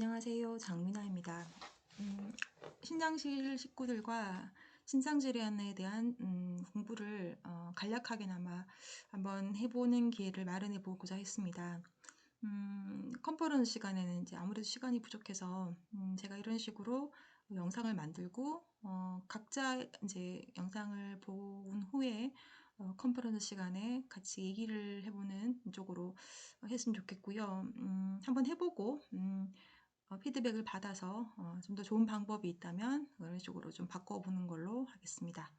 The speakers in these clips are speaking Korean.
안녕하세요. 장민아입니다. 음, 신장실 식구들과 신장질환에 대한 음, 공부를 어, 간략하게나마 한번 해보는 기회를 마련해 보고자 했습니다. 음, 컨퍼런스 시간에는 이제 아무래도 시간이 부족해서 음, 제가 이런 식으로 영상을 만들고 어, 각자 이제 영상을 본 후에 어, 컨퍼런스 시간에 같이 얘기를 해보는 쪽으로 했으면 좋겠고요. 음, 한번 해보고 음, 어, 피드백을 받아서 어, 좀더 좋은 방법이 있다면 그런 식으로 좀 바꿔보는 걸로 하겠습니다.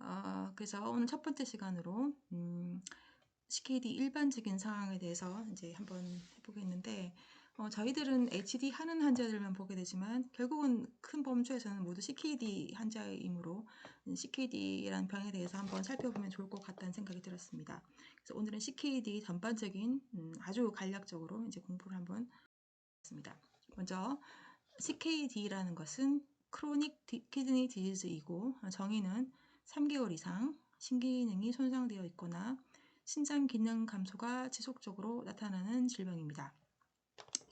어, 그래서 오늘 첫 번째 시간으로 음, CKD 일반적인 상황에 대해서 이제 한번 해보겠는데 어, 저희들은 HD 하는 환자들만 보게 되지만 결국은 큰 범주에서는 모두 CKD 환자이므로 CKD라는 병에 대해서 한번 살펴보면 좋을 것 같다는 생각이 들었습니다. 그래서 오늘은 CKD 전반적인 음, 아주 간략적으로 이제 공부를 한번 하겠습니다. 먼저 CKD라는 것은 크로닉 키드니 디지즈이고 정의는 3개월 이상 신기능이 손상되어 있거나 신장 기능 감소가 지속적으로 나타나는 질병입니다.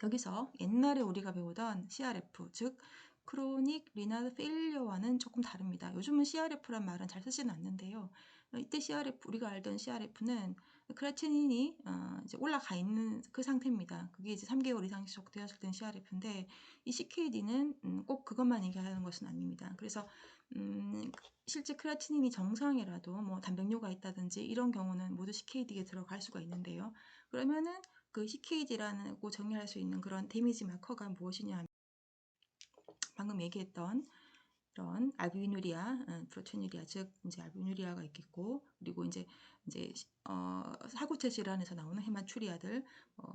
여기서 옛날에 우리가 배우던 CRF, 즉 크로닉 리나드 페일리어와는 조금 다릅니다. 요즘은 CRF란 말은 잘 쓰지는 않는데요. 이때 CRF, 우리가 알던 CRF는 크레티닌이 어, 이제 올라가 있는 그 상태입니다. 그게 이제 3개월 이상 지속되었을 땐 CRF인데 이 CKD는 음, 꼭 그것만 얘기하는 것은 아닙니다. 그래서 음, 실제 크레티닌이 정상이라도 뭐 단백뇨가 있다든지 이런 경우는 모두 CKD에 들어갈 수가 있는데요. 그러면은 그 CKD라고 정의할 수 있는 그런 데미지 마커가 무엇이냐 방금 얘기했던 이런 알부미누리아, 어, 프로테뉴리아, 즉 이제 알부미누리아가 있겠고 그리고 이제 이제 어, 사구체 질환에서 나오는 헤마추리아들 어,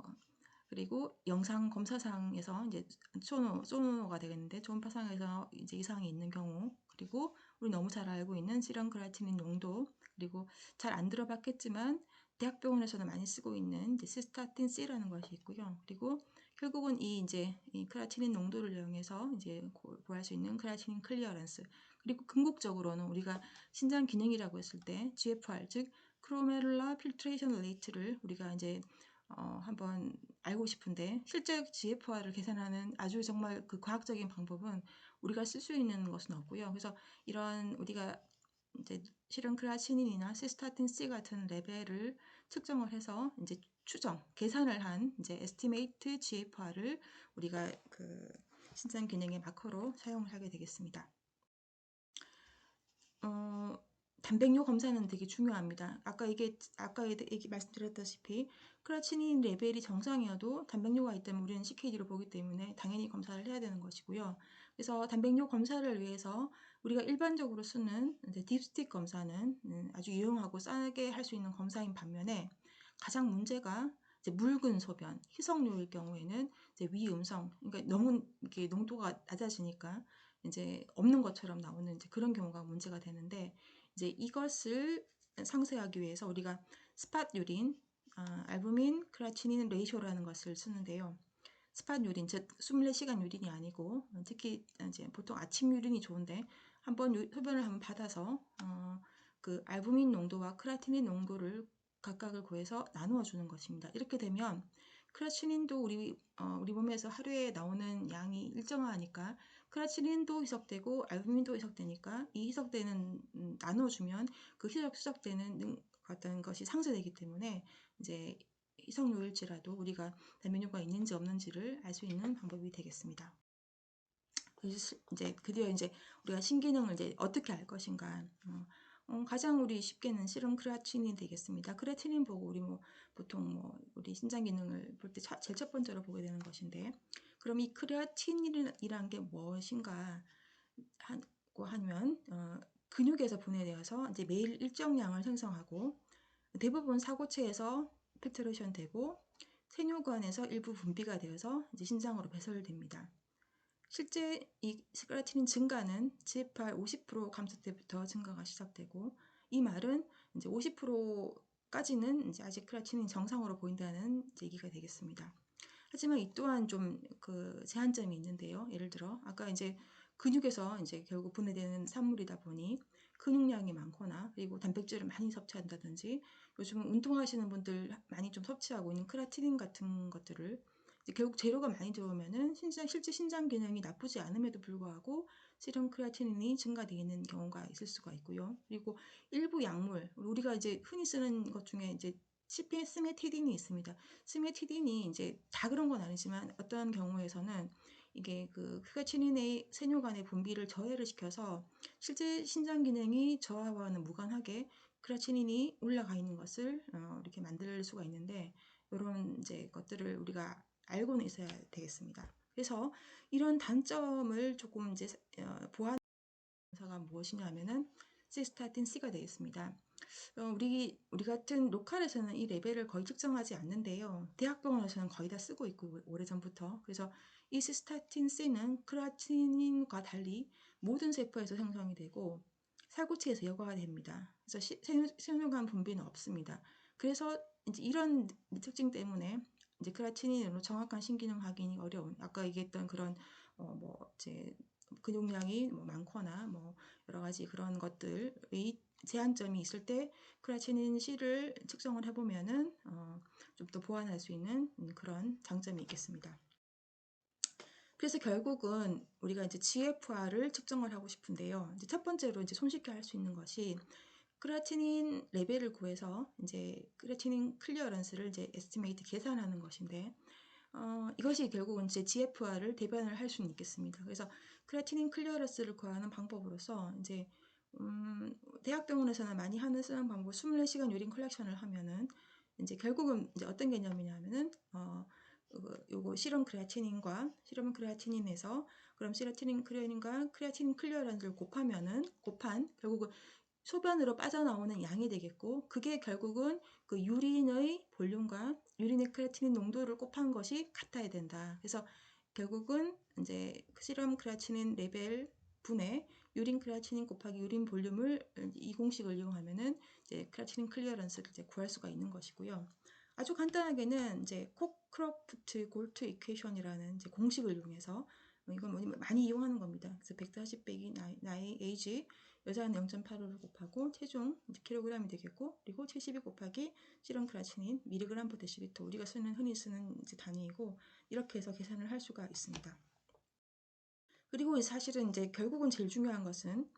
그리고 영상 검사상에서 이제 소노 소노가 되겠는데 초음파상에서 이제 이상이 있는 경우 그리고 우리 너무 잘 알고 있는 시런 크라티닌 농도 그리고 잘 안 들어봤겠지만 대학병원에서는 많이 쓰고 있는 이제 시스타틴 C라는 것이 있고요. 그리고 결국은 이 이제 이 크라티닌 농도를 이용해서 이제 구할 수 있는 크라티닌 클리어런스 그리고 궁극적으로는 우리가 신장 기능이라고 했을 때 GFR 즉 크로메룰라 필트레이션 레이트를 우리가 이제 어, 한번 알고 싶은데 실제 GFR을 계산하는 아주 정말 그 과학적인 방법은 우리가 쓸 수 있는 것은 없고요. 그래서 이런 우리가 이제 실은 크라치닌이나 시스타틴 C 같은 레벨을 측정을 해서 이제 추정, 계산을 한 이제 에스티메이트 GFR을 우리가 그 신장 기능의 마커로 사용을 하게 되겠습니다. 어, 단백뇨 검사는 되게 중요합니다. 아까 이게 아까 얘기 말씀드렸다시피 크라치닌 레벨이 정상이어도 단백뇨가 있다면 우리는 CKD로 보기 때문에 당연히 검사를 해야 되는 것이고요. 그래서 단백뇨 검사를 위해서 우리가 일반적으로 쓰는 딥스틱 검사는 음, 아주 유용하고 싸게 할 수 있는 검사인 반면에 가장 문제가 묽은 소변, 희석류일 경우에는 위음성, 그러니까 너무 이렇게 농도가 낮아지니까 이제 없는 것처럼 나오는 그런 경우가 문제가 되는데 이제 이것을 상쇄하기 위해서 우리가 스팟 유린, 아, 알부민 크라치닌 레이쇼라는 것을 쓰는데요. 스팟 유린, 즉 24시간 유린이 아니고 특히 이제 보통 아침 유린이 좋은데 한번 흡연을 한번 받아서 어, 그 알부민 농도와 크라티닌 농도를 각각을 구해서 나누어 주는 것입니다. 이렇게 되면 크라치닌도 우리 어, 우리 몸에서 하루에 나오는 양이 일정하니까 크라치닌도 희석되고 알부민도 희석되니까 이 희석되는 음, 나눠주면 그 희석 수석되는 어떤 것이 상쇄되기 때문에 이제 희석요일치라도 우리가 단면뇨가 있는지 없는지를 알 수 있는 방법이 되겠습니다. 이제 드디어 이제 우리가 신기능을 이제 어떻게 알 것인가. 어, 어, 가장 우리 쉽게는 실은 크레아틴이 되겠습니다. 크레아틴인 보고 우리 뭐 보통 뭐 우리 신장 기능을 볼 때 제일 첫 번째로 보게 되는 것인데, 그럼 이 크레아틴이란 게 무엇인가 하고 하면 어, 근육에서 분해되어서 이제 매일 일정량을 생성하고 대부분 사고체에서 필트레이션 되고 세뇨관에서 일부 분비가 되어서 이제 신장으로 배설됩니다. 실제 이 스크라틴 증가는 GFR 50% 감소 때부터 증가가 시작되고 이 말은 이제 50%까지는 이제 아직 크라틴이 정상으로 보인다는 얘기가 되겠습니다. 하지만 이 또한 좀 그 제한점이 있는데요. 예를 들어 아까 이제 근육에서 이제 결국 분해되는 산물이다 보니 근육량이 많거나 그리고 단백질을 많이 섭취한다든지 요즘 운동하시는 분들 많이 좀 섭취하고 있는 크라티닌 같은 것들을 결국 재료가 많이 들어오면은 신장 실제 신장 기능이 나쁘지 않음에도 불구하고 세럼 크레아티닌이 증가되는 경우가 있을 수가 있고요. 그리고 일부 약물 우리가 이제 흔히 쓰는 것 중에 이제 시피 스메티딘이 있습니다. 스메티딘이 이제 다 그런 건 아니지만 어떠한 경우에서는 이게 그 크레아티닌의 세뇨간의 분비를 저해를 시켜서 실제 신장 기능이 저하와는 무관하게 크레아티닌이 올라가 있는 것을 어, 이렇게 만들 수가 있는데 이런 이제 것들을 우리가 알고는 있어야 되겠습니다. 그래서 이런 단점을 조금 이제 어, 보완 사가 무엇이냐면은 시스타틴 C가 되겠습니다. 어, 우리 우리 같은 로컬에서는 이 레벨을 거의 측정하지 않는데요. 대학병원에서는 거의 다 쓰고 있고 오래전부터 그래서 이 시스타틴 C는 크라티닌과 달리 모든 세포에서 생성이 되고 살구체에서 여과가 됩니다. 그래서 시, 세뇨간 분비는 없습니다. 그래서 이제 이런 특징 때문에 이제 크라티닌으로 정확한 신기능 확인이 어려운 아까 얘기했던 그런 어뭐 이제 근육량이 뭐 많거나 뭐 여러 가지 그런 것들의 제한점이 있을 때 크라티닌 C를 측정을 해보면은 어 좀 더 보완할 수 있는 그런 장점이 있겠습니다. 그래서 결국은 우리가 이제 GFR을 측정을 하고 싶은데요. 이제 첫 번째로 이제 손쉽게 할 수 있는 것이 크레아티닌 레벨을 구해서 이제 크레아티닌 클리어런스를 이제 에스티메이트 계산하는 것인데 어, 이것이 결국은 이제 GFR을 대변을 할 수는 있겠습니다. 그래서 크레아티닌 클리어런스를 구하는 방법으로서 이제 음, 대학병원에서는 많이 하는 쓰는 방법 24시간 유린 컬렉션을 하면은 이제 결국은 이제 어떤 개념이냐면은 어, 요거 실험 크레아티닌과 실험 크레아티닌에서 그럼 시라티닌 크레아틴과 크레아틴 클리어런스를 곱하면은 곱한 결국은 소변으로 빠져나오는 양이 되겠고 그게 결국은 그 유린의 볼륨과 유린의 크레아티닌 농도를 곱한 것이 같아야 된다. 그래서 결국은 이제 시럼 크레아티닌 레벨 분의 유린 크레아티닌 곱하기 유린 볼륨을 이 공식을 이용하면은 이제 크레아티닌 클리어런스를 이제 구할 수가 있는 것이고요. 아주 간단하게는 이제 코크로프트 골트 이퀘이션이라는 이제 공식을 이용해서 이건 뭐 많이 이용하는 겁니다. 그래서 140 빼기 나이, 나이 에이지 여자는 0.85를 곱하고 체중 킬로그램이 되겠고 그리고 72 곱하기 실험 크라치닌 미리그램 퍼 데시리터 우리가 쓰는 흔히 쓰는 이제 단위이고 이렇게 해서 계산을 할 수가 있습니다. 그리고 사실은 이제 결국은 제일 중요한 것은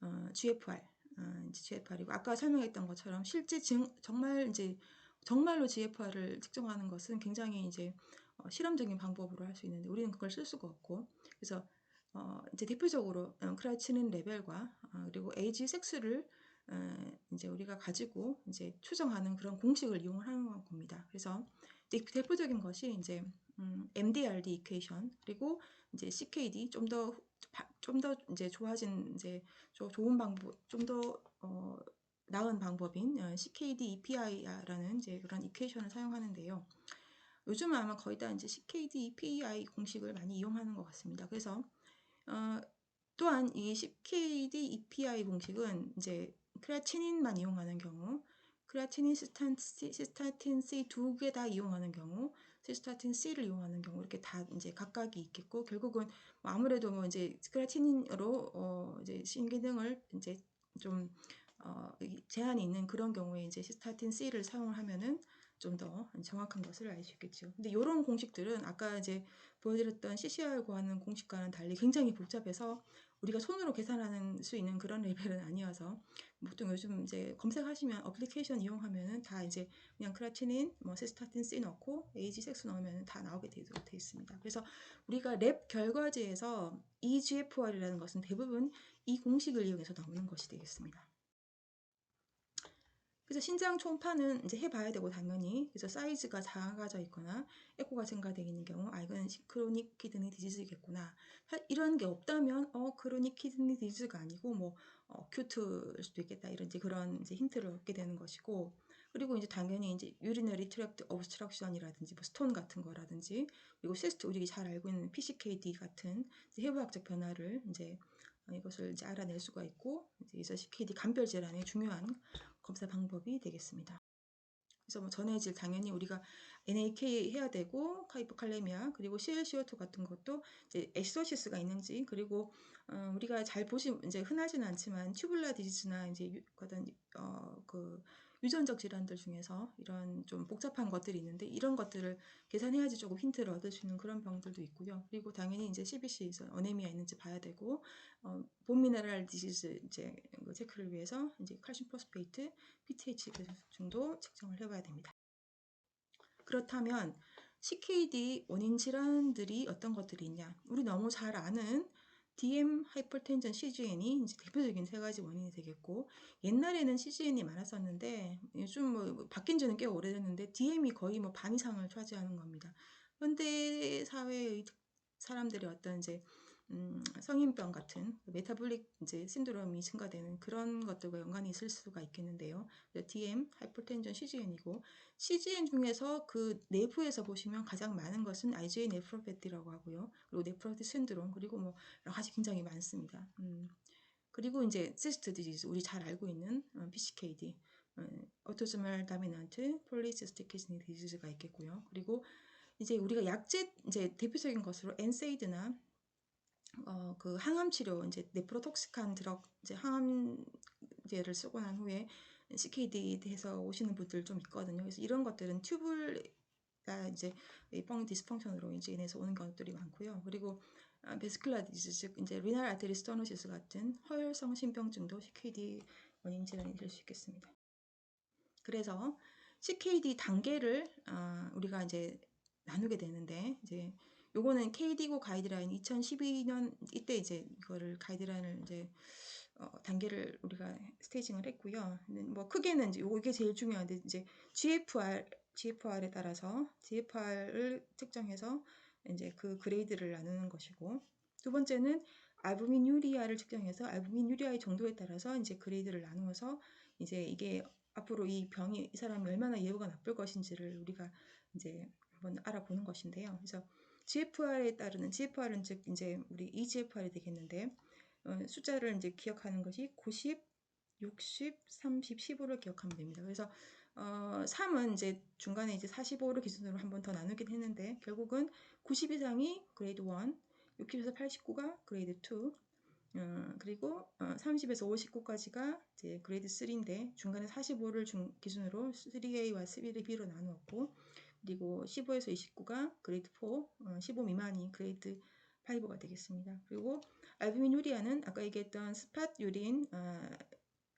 어, GFR, 어, 이제 GFR이고 아까 설명했던 것처럼 실제 증, 정말 이제 정말로 GFR을 측정하는 것은 굉장히 이제 어, 실험적인 방법으로 할 수 있는데 우리는 그걸 쓸 수가 없고 그래서 어, 이제 대표적으로 어, 크라치는 레벨과 어, 그리고 에이지 섹스를 어, 이제 우리가 가지고 이제 추정하는 그런 공식을 이용하는 겁니다. 그래서 대표적인 것이 이제 음, MDRD 이퀘이션 그리고 이제 CKD 좀 더 좀 더 이제 좋아진 이제 좋은 방법 좀더 어, 나은 방법인 어, CKD EPI라는 이제 그런 이퀘이션을 사용하는데요. 요즘은 아마 거의 다 이제 CKD EPI 공식을 많이 이용하는 것 같습니다. 그래서 어, 또한 이 CKD EPI 공식은 이제 크레아티닌만 이용하는 경우, 크레아티닌 시스타틴 C 두 개 다 이용하는 경우, 시스타틴 C를 이용하는 경우 이렇게 다 이제 각각이 있겠고 결국은 뭐 아무래도 뭐 이제 크레아티닌으로 어 이제 신기능을 이제 좀 어, 제한이 있는 그런 경우에 이제 시스타틴 C를 사용을 하면은 좀 더 정확한 것을 알 수 있겠죠. 근데 이런 공식들은 아까 이제 보여드렸던 CCR 구하는 공식과는 달리 굉장히 복잡해서 우리가 손으로 계산하는 수 있는 그런 레벨은 아니어서 보통 요즘 이제 검색하시면 어플리케이션 이용하면은 다 이제 그냥 크라티닌, 뭐 시스타틴 C 넣고 에이지 섹스 넣으면 다 나오게 되어 있습니다. 그래서 우리가 랩 결과지에서 EGFR이라는 것은 대부분 이 공식을 이용해서 나오는 것이 되겠습니다. 그래서 신장 초음파는 이제 해봐야 되고 당연히. 그래서 사이즈가 작아져 있거나 에코가 증가되어 있는 경우 아 이건 크로닉 키드니 디지즈겠구나. 이런 게 없다면 어 크로닉 키드니 디지즈가 아니고 뭐 어, 큐트일 수도 있겠다. 이런 이제 그런 이제 힌트를 얻게 되는 것이고. 그리고 이제 당연히 이제 유리너리 트랙트 오브스트럭션이라든지 뭐 스톤 같은 거라든지 그리고 시스트 우리가 잘 알고 있는 PCKD 같은 해부학적 변화를 이제 이것을 이제 알아낼 수가 있고 이제 이서 CKD 간별 질환의 중요한 검사 방법이 되겠습니다. 그래서 뭐 전해질 당연히 우리가 NAK 해야 되고 카이포칼레미아 그리고 CLCO2 같은 것도 이제 에시소시스가 있는지 그리고 어, 우리가 잘 보시 이제 흔하지는 않지만 튜블라 디지즈나 이제 어떤 어그 유전적 질환들 중에서 이런 좀 복잡한 것들이 있는데 이런 것들을 계산해야지 조금 힌트를 얻을 수 있는 그런 병들도 있고요. 그리고 당연히 이제 CBC에서 어네미아 있는지 봐야 되고 어, 본 미네랄 디시즈 이제 그 체크를 위해서 이제 칼슘 포스페이트, PTH 중도 측정을 해봐야 됩니다. 그렇다면 CKD 원인 질환들이 어떤 것들이 있냐? 우리 너무 잘 아는 DM 하이퍼텐전 CGN이 이제 대표적인 세 가지 원인이 되겠고 옛날에는 CGN이 많았었는데 요즘 뭐 바뀐 지는 꽤 오래됐는데 DM이 거의 뭐 반 이상을 차지하는 겁니다. 현대 사회의 사람들의 어떤 이제 음, 성인병 같은 메타볼릭 이제 신드롬이 증가되는 그런 것들과 연관이 있을 수가 있겠는데요. DM, 하이퍼텐전, CGN이고 CGN 중에서 그 내부에서 보시면 가장 많은 것은 IgA 네프로패티라고 하고요. 그리고 네프로티 신드롬 그리고 뭐 여러 가지 굉장히 많습니다. 음, 그리고 이제 시스트 디지즈 우리 잘 알고 있는 어, PCKD 오토소멀 다미넌트 폴리시스틱 키스니 디지즈가 있겠고요. 그리고 이제 우리가 약제 이제 대표적인 것으로 엔세이드나 어, 그 항암 치료 이제 네프로톡식한 드럭 이제 항암제를 쓰고 난 후에 CKD 해서 오시는 분들 좀 있거든요. 그래서 이런 것들은 튜블 가 이제 펑 디스펑션으로 이제 인해서 오는 것들이 많고요. 그리고 아, 베스클라 디즈 즉 이제 리날 아테리 스토노시스 같은 허혈성 심병증도 CKD 원인 질환이 될 수 있겠습니다. 그래서 CKD 단계를 어, 우리가 이제 나누게 되는데 이제 요거는 KD고 가이드라인 2012년 이때 이제 이거를 가이드라인을 이제 어, 단계를 우리가 스테이징을 했고요. 뭐 크게는 이제 요게 제일 중요한데 이제 GFR GFR에 따라서 GFR을 측정해서 이제 그 그레이드를 나누는 것이고 두 번째는 알부민 유리아를 측정해서 알부민 유리아의 정도에 따라서 이제 그레이드를 나누어서 이제 이게 앞으로 이 병이 이 사람이 얼마나 예후가 나쁠 것인지를 우리가 이제 한번 알아보는 것인데요. 그래서 GFR에 따르는 GFR은 즉 이제 우리 EGFR이 되겠는데 어, 숫자를 이제 기억하는 것이 90, 60, 30, 15를 기억하면 됩니다. 그래서 어, 3은 이제 중간에 이제 45를 기준으로 한 번 더 나누긴 했는데 결국은 90 이상이 그레이드 1, 60에서 89가 그레이드 2, 어, 그리고 어, 30에서 59까지가 이제 그레이드 3인데 중간에 45를 중, 기준으로 3A와 3B로 나누었고 그리고 15에서 29가 그레이드 4, 어, 15 미만이 그레이드 5가 되겠습니다. 그리고 알부민 유리아는 아까 얘기했던 스팟 유린 어,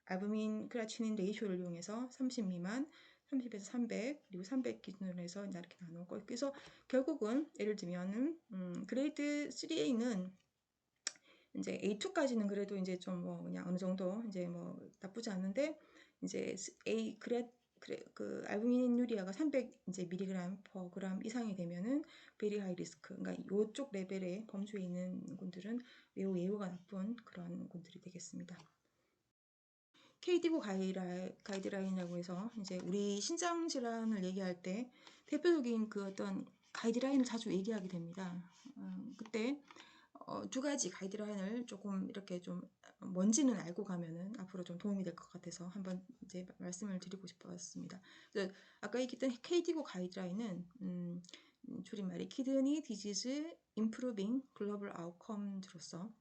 알부민 크라치닌 레이쇼를 이용해서 30 미만, 30에서 300 그리고 300 기준으로 해서 이렇게 나누고 그래서 결국은 예를 들면은 음, 그레이드 3A는 이제 A2까지는 그래도 이제 좀 뭐 그냥 어느 정도 이제 뭐 나쁘지 않은데 이제 A 그레 그래, 그 알부민 유리아가 300 이제 미리그램 퍼 그램 이상이 되면은 베리 하이 리스크. 그러니까 요쪽 레벨의 범주에 있는 분들은 매우 예후가 나쁜 그런 분들이 되겠습니다. KD고 가이드라인이라고 해서 이제 우리 신장 질환을 얘기할 때 대표적인 그 어떤 가이드라인을 자주 얘기하게 됩니다. 어, 그때 어, 두 가지 가이드라인을 조금 이렇게 좀 뭔지는 알고 가면은 앞으로 좀 도움이 될 것 같아서 한번 이제 말씀을 드리고 싶었습니다. 아까 얘기했던 KD고 가이드라인은 음, 줄임말이 키드니 디지즈 임프루빙 글로벌 아웃컴으로서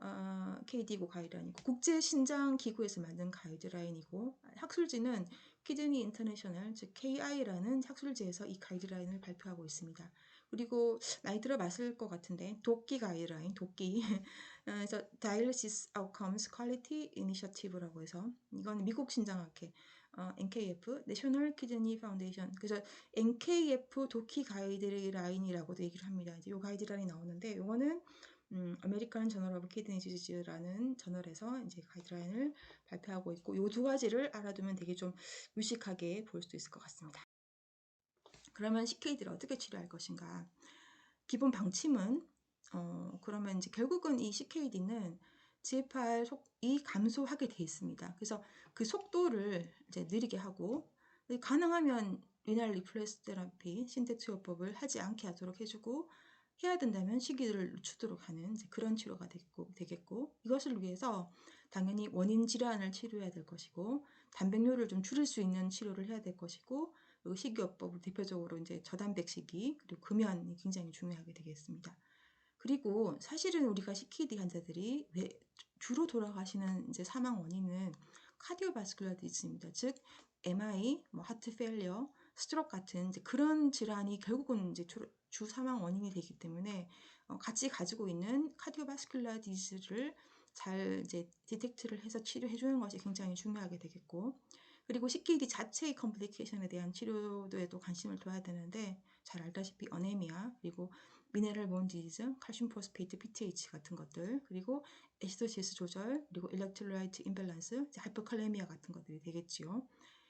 어, KD고 가이드라인이고 국제 신장 기구에서 만든 가이드라인이고 학술지는 키드니 인터내셔널 즉 KI라는 학술지에서 이 가이드라인을 발표하고 있습니다. 그리고 많이 들어봤을 것 같은데 도끼 가이드라인 도끼 그래서 Dialysis Outcomes Quality Initiative라고 해서 이건 미국 신장학회 어, NKF National Kidney Foundation 그래서 NKF 도끼 가이드라인이라고도 얘기를 합니다. 이제 요 가이드라인이 나오는데 요거는 음, 아메리칸 저널 오브 키드니 디지즈라는 저널에서 이제 가이드라인을 발표하고 있고 요 두 가지를 알아두면 되게 좀 유식하게 볼 수 있을 것 같습니다. 그러면 CKD를 어떻게 치료할 것인가? 기본 방침은 어, 그러면 이제 결국은 이 CKD는 GFR 속이 감소하게 돼 있습니다. 그래서 그 속도를 이제 느리게 하고 가능하면 리날 리플레스 테라피 신테치요법을 하지 않게 하도록 해주고 해야 된다면 시기를 늦추도록 하는 그런 치료가 되겠고, 되겠고 이것을 위해서 당연히 원인 질환을 치료해야 될 것이고 단백뇨를 좀 줄일 수 있는 치료를 해야 될 것이고 식이요법을 대표적으로 이제 저단백 식이 그리고 금연이 굉장히 중요하게 되겠습니다. 그리고 사실은 우리가 CKD 환자들이 왜 주로 돌아가시는 이제 사망 원인은 카디오바스쿨라 디지입니다. 즉 MI, 뭐 하트 페일리어, 스트로크 같은 이제 그런 질환이 결국은 이제 주, 주 사망 원인이 되기 때문에 어, 같이 가지고 있는 카디오바스큘라 디지를 잘 이제 디텍트를 해서 치료해 주는 것이 굉장히 중요하게 되겠고 그리고 CKD 자체의 컴플리케이션에 대한 치료도에도 관심을 둬야 되는데 잘 알다시피 어네미아 그리고 미네랄 본 디지즈, 칼슘 포스페이트, PTH 같은 것들 그리고 에시도시스 조절 그리고 일렉트로라이트 임밸런스, 하이퍼칼레미아 같은 것들이 되겠지요.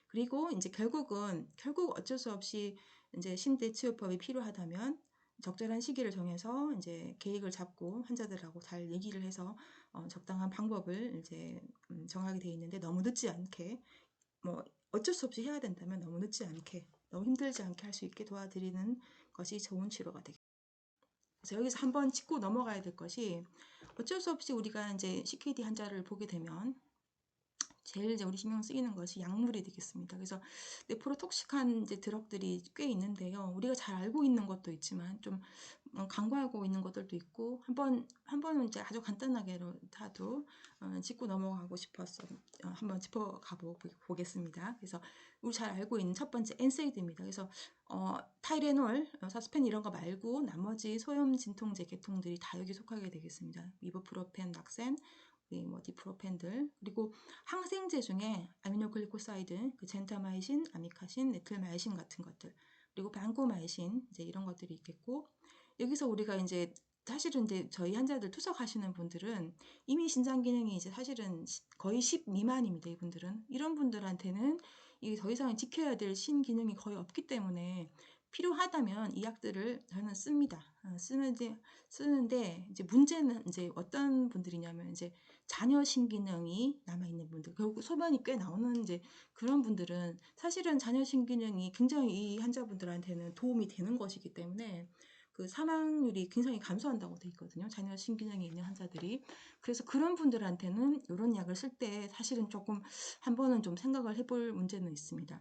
그리고 이제 결국은 결국 어쩔 수 없이 이제 신대 치료법이 필요하다면 적절한 시기를 정해서 이제 계획을 잡고 환자들하고 잘 얘기를 해서 어, 적당한 방법을 이제 음, 정하게 돼 있는데 너무 늦지 않게 뭐 어쩔 수 없이 해야 된다면 너무 늦지 않게 너무 힘들지 않게 할 수 있게 도와드리는 것이 좋은 치료가 되겠습니다. 그래서 여기서 한번 짚고 넘어가야 될 것이 어쩔 수 없이 우리가 이제 CKD 환자를 보게 되면 제일 이제 우리 신경 쓰이는 것이 약물이 되겠습니다. 그래서 네프로톡식한 이제 드럭들이 꽤 있는데요. 우리가 잘 알고 있는 것도 있지만 좀 어, 간과하고 있는 것들도 있고 한번 한 번은 이제 아주 간단하게라도 어, 짚고 넘어가고 싶어서 어, 한번 짚어가 보겠습니다. 그래서 우리 잘 알고 있는 첫 번째 엔세이드입니다. 그래서 어, 타이레놀, 어, 사스펜 이런 거 말고 나머지 소염 진통제 계통들이 다 여기 속하게 되겠습니다. 이버프로펜, 락센, 뭐 디프로펜들. 그리고 항생제 중에 아미노글리코사이드, 그 젠타마이신, 아미카신, 네틀마이신 같은 것들. 그리고 방코마이신 이제 이런 것들이 있겠고. 여기서 우리가 이제 사실은 이제 저희 환자들 투석하시는 분들은 이미 신장 기능이 이제 사실은 거의 10 미만입니다. 이분들은. 이런 분들한테는 이게 더 이상 지켜야 될 신기능이 거의 없기 때문에 필요하다면 이 약들을 저는 씁니다. 어, 쓰는데 쓰는데 이제 문제는 이제 어떤 분들이냐면 이제 자녀 신기능이 남아 있는 분들 결국 소변이 꽤 나오는 이제 그런 분들은 사실은 자녀 신기능이 굉장히 이 환자분들한테는 도움이 되는 것이기 때문에 그 사망률이 굉장히 감소한다고 돼 있거든요. 자녀 신기능이 있는 환자들이. 그래서 그런 분들한테는 이런 약을 쓸 때 사실은 조금 한 번은 좀 생각을 해볼 문제는 있습니다.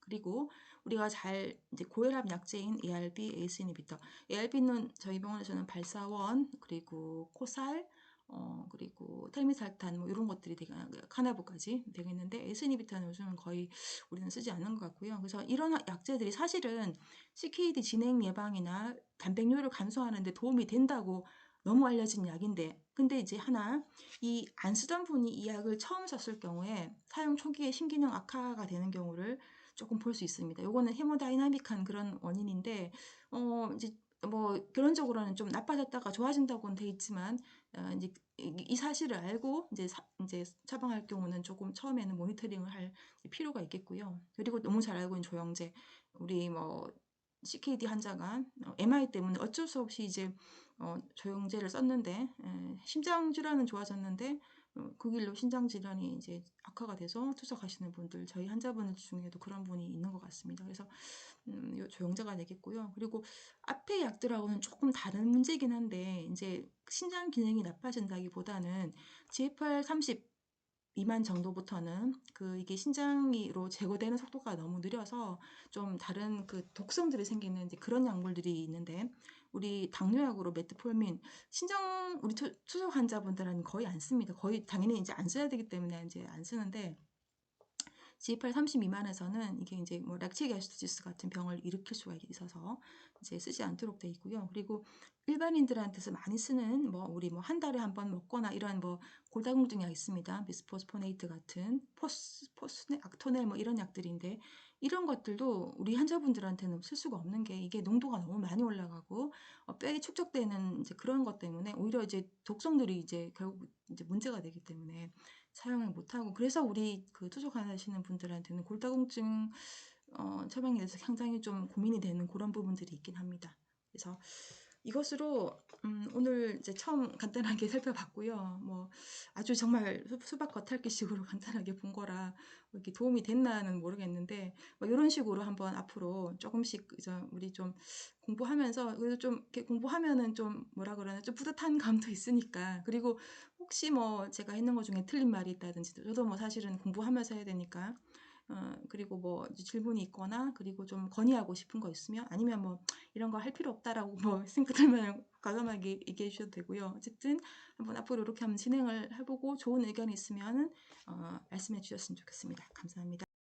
그리고 우리가 잘 이제 고혈압 약제인 ARB, ACE 이니비터. ARB는 저희 병원에서는 발사원 그리고 코살 어, 그리고 텔미살탄 뭐 이런 것들이 되게 카나브까지 되겠는데 에스니비타는 요즘은 거의 우리는 쓰지 않는 것 같고요. 그래서 이런 약제들이 사실은 CKD 진행 예방이나 단백뇨를 감소하는 데 도움이 된다고 너무 알려진 약인데 근데 이제 하나 이 안 쓰던 분이 이 약을 처음 썼을 경우에 사용 초기에 심기능 악화가 되는 경우를 조금 볼 수 있습니다. 요거는 헤모다이나믹한 그런 원인인데 어 이제 뭐 결론적으로는 좀 나빠졌다가 좋아진다고는 돼 있지만 어, 이제 이 사실을 알고 이제 사, 이제 처방할 경우는 조금 처음에는 모니터링을 할 필요가 있겠고요. 그리고 너무 잘 알고 있는 조영제 우리 뭐 CKD 환자가 MI 어, 때문에 어쩔 수 없이 이제 어, 조영제를 썼는데 에, 심장 질환은 좋아졌는데 어, 그 길로 신장 질환이 이제 악화가 돼서 투석하시는 분들 저희 환자분 중에도 그런 분이 있는 것 같습니다. 그래서 음, 조영제가 되겠고요. 그리고 앞에 약들하고는 조금 다른 문제긴 한데 이제 신장 기능이 나빠진다기보다는 GFR 30 미만 정도부터는 그 이게 신장으로 제거되는 속도가 너무 느려서 좀 다른 그 독성들이 생기는 이제 그런 약물들이 있는데 우리 당뇨약으로 메트폴민 신장 우리 투, 투석 환자분들은 거의 안 씁니다. 거의 당연히 이제 안 써야 되기 때문에 이제 안 쓰는데 GFR 30 미만에서는 이게 이제 뭐 애시도시스 같은 병을 일으킬 수가 있어서 이제 쓰지 않도록 돼 있고요. 그리고 일반인들한테서 많이 쓰는 뭐 우리 뭐 한 달에 한 번 먹거나 이런 뭐 골다공증 약 있습니다. 비스포스포네이트 같은 포스 포스네 악토넬 뭐 이런 약들인데 이런 것들도 우리 환자분들한테는 쓸 수가 없는 게 이게 농도가 너무 많이 올라가고 어, 뼈에 축적되는 이제 그런 것 때문에 오히려 이제 독성들이 이제 결국 이제 문제가 되기 때문에 사용을 못하고 그래서 우리 그 투석하시는 분들한테는 골다공증 어, 처방에 대해서 상당히 좀 고민이 되는 그런 부분들이 있긴 합니다. 그래서 이것으로 음, 오늘 이제 처음 간단하게 살펴봤고요. 뭐 아주 정말 수박 겉핥기식으로 간단하게 본 거라 뭐 이렇게 도움이 됐나는 모르겠는데 뭐 이런 식으로 한번 앞으로 조금씩 우리 좀 공부하면서 그래도 좀 이렇게 공부하면은 좀 뭐라 그러나 좀 뿌듯한 감도 있으니까 그리고 혹시 뭐 제가 했는 것 중에 틀린 말이 있다든지 저도 뭐 사실은 공부하면서 해야 되니까 어, 그리고 뭐 질문이 있거나 그리고 좀 건의하고 싶은 거 있으면 아니면 뭐 이런 거 할 필요 없다라고 뭐 생각들면 과감하게 얘기해 주셔도 되고요. 어쨌든 한번 앞으로 이렇게 한번 진행을 해보고 좋은 의견이 있으면 어, 말씀해 주셨으면 좋겠습니다. 감사합니다.